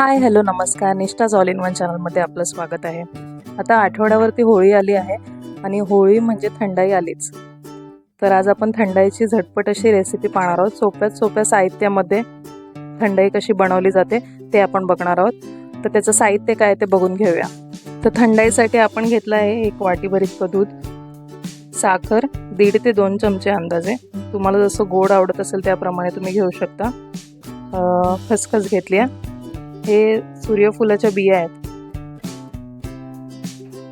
Hi hello नमस्कार. निष्ठा all in one चॅनलमध्ये आपलं स्वागत आहे. आता आठवड्यावरती होळी आली आहे आणि होळी म्हणजे थंडाई आलीच. तर आज आपण थंडाईची झटपट अशी रेसिपी पाहणार आहोत. सोप्यात सोप्या साहित्यामध्ये थंडाई कशी बनवली जाते ते आपण बघणार आहोत. तर त्याचं साहित्य काय ते बघून घेऊया. तर थंडाईसाठी आपण घेतलं आहे एक वाटीभर इतकं दूध साखर दीड ते दोन चमचे अंदाजे. तुम्हाला जसं गोड आवडत असेल त्याप्रमाणे तुम्ही घेऊ शकता. खसखस घेतली आहे. हे सूर्यफुलाच्या बिया आहेत.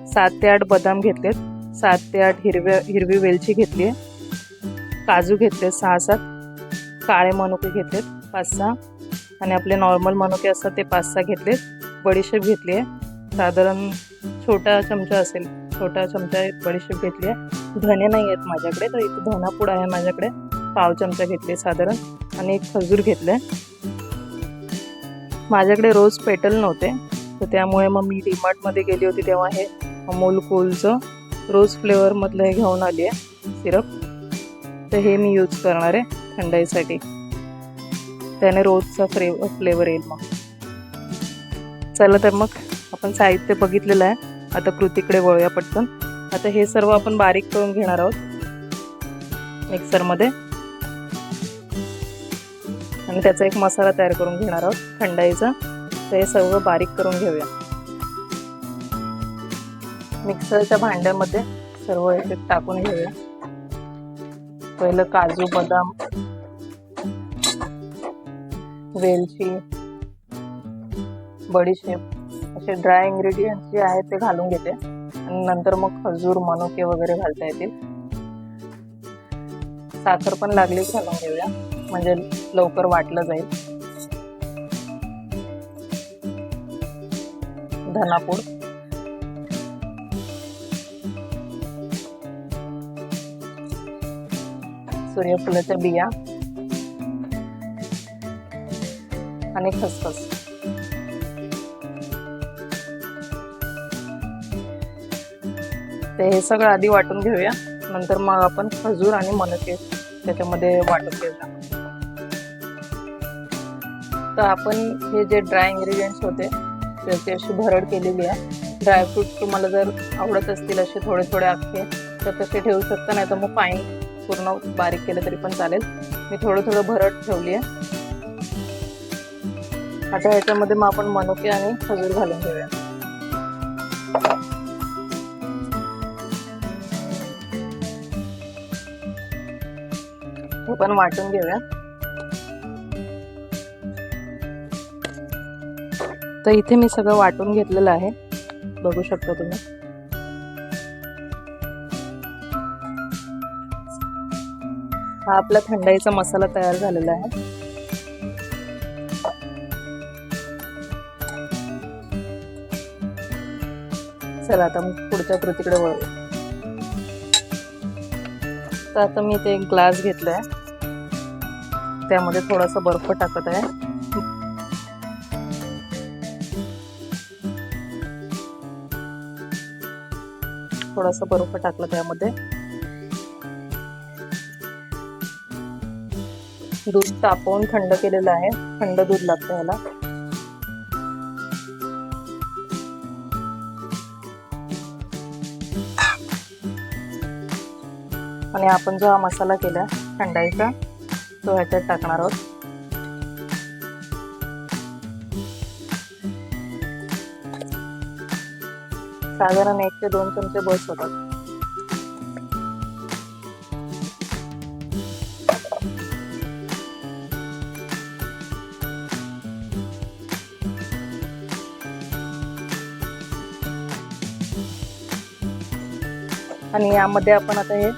सात ते आठ बदाम घेतलेत. सात ते आठ हिरव्या हिरवी वेलची घेतली आहे काजू घेतले सहा सात. काळे मनुके घेतलेत पाच सहा. आणि आपले नॉर्मल मनुके असतात ते पाच सहा घेतलेत. बडीशेप घेतली आहे साधारण छोटा चमचा असेल छोटा चमचा बडीशेप घेतली आहे धने नाही आहेत माझ्याकडे तर इथे धनापूड आहे माझ्याकडे. पाव चमचा घेतले साधारण. आणि एक खजूर घेतलं आहे माझ्याकडे रोज पेटल नव्हते तर त्यामुळे मग मी डीमार्टमध्ये गेली होती तेव्हा हे अमोल कूलचं रोज फ्लेवरमधलं हे घेऊन आली आहे सिरप. तर हे मी यूज करणार आहे थंडाईसाठी. त्याने रोजचा फ्रे फ्लेवर येईल मग. चला तर मग आपण साहित्य बघितलेलं आहे. आता कृतीकडे वळूया पटकन. आता हे सर्व आपण बारीक करून घेणार आहोत. मिक्सरमध्ये. आणि त्याचा एक मसाला तयार करून घेणार आहोत थंडाईचा. तर हे सर्व बारीक करून घेऊया. मिक्सरच्या भांड्यामध्ये सर्व एक टाकून घेऊया. पहिलं काजू बदाम वेलची बडीशेप असे ड्राय इंग्रेडियंट्स जे आहेत ते घालून घेते. आणि नंतर मग खजूर मनुके वगैरे घालता येतील. साखर पण लागलीच घालून घेऊया. म्हणजे लवकर वाटलं जाईल. धनापूड. सूर्यफुलाच्या बिया. आणि खसखस. ते हे सगळं आधी वाटून घेऊया. नंतर मग आपण खजूर आणि मनके त्याच्यामध्ये वाटून घेऊया. तर आपण हे जे ड्राय इंग्रेडियंट्स होते त्याची अशी भरड केलेली आहे. ड्रायफ्रूट तुम्हाला जर आवडत असतील असे थोडे थोडे अख्खे तर तसे ठेवू शकता नाही तर मग फाईन पूर्ण बारीक केलं तरी पण चालेल. मी थोडं थोडं भरड ठेवली आहे. आता ह्याच्यामध्ये मग आपण मनुके आणि खजूर घालून घेऊया. हे पण वाटून घेऊया. तर इथे मी सगळं वाटून घेतलेलं आहे. बघू शकता तुम्ही. हा आपला थंडाईचा मसाला तयार झालेला आहे. चला आता मग पुढच्या कृतीकडे वळू तर आता मी ते एक ग्लास घेतलाय. त्यामध्ये थोडासा बर्फ टाकत आहे. थोडासा बर्फ टाकला त्यामध्ये. दूध तापवून थंड केलेलं आहे. थंड दूध लागतं याला आणि आपण जो हा मसाला केला थंडाईचा तो ह्याच्यात टाकणार आहोत. साधारण एक ते दोन चमचे बस होतात. आणि यामध्ये आपण आता हे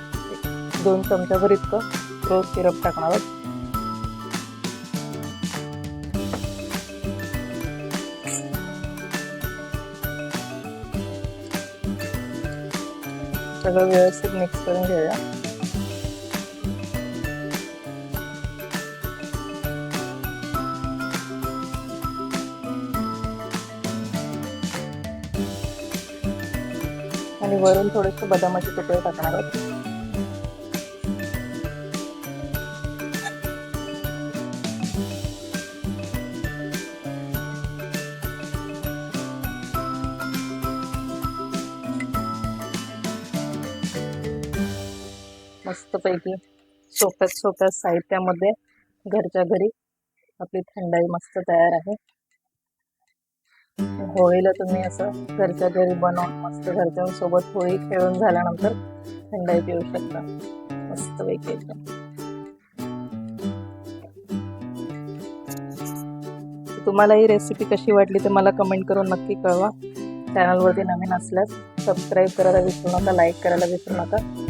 दोन चमच्याभर इतकं रोज सिरप टाकणार आहोत. सगळं व्यवस्थित मिक्स करून घेऊया. आणि वरून थोडेसे बदामाचे तुकडे टाकणार आहोत. मस्तपैकी सोप्या सोप्या साहित्यामध्ये घरच्या घरी आपली थंडाई मस्त तयार आहे. होळीला तुम्ही असं घरच्या घरी बनवून मस्त घरच्या सोबत होळी खेळून झाल्यानंतर थंडाई पिऊ शकता. मस्तपैकी एकदम. तुम्हाला ही रेसिपी कशी वाटली ते मला कमेंट करून नक्की कळवा. चॅनलवरती नवीन असल्यास सबस्क्राईब करायला विसरू नका लाईक करायला विसरू नका.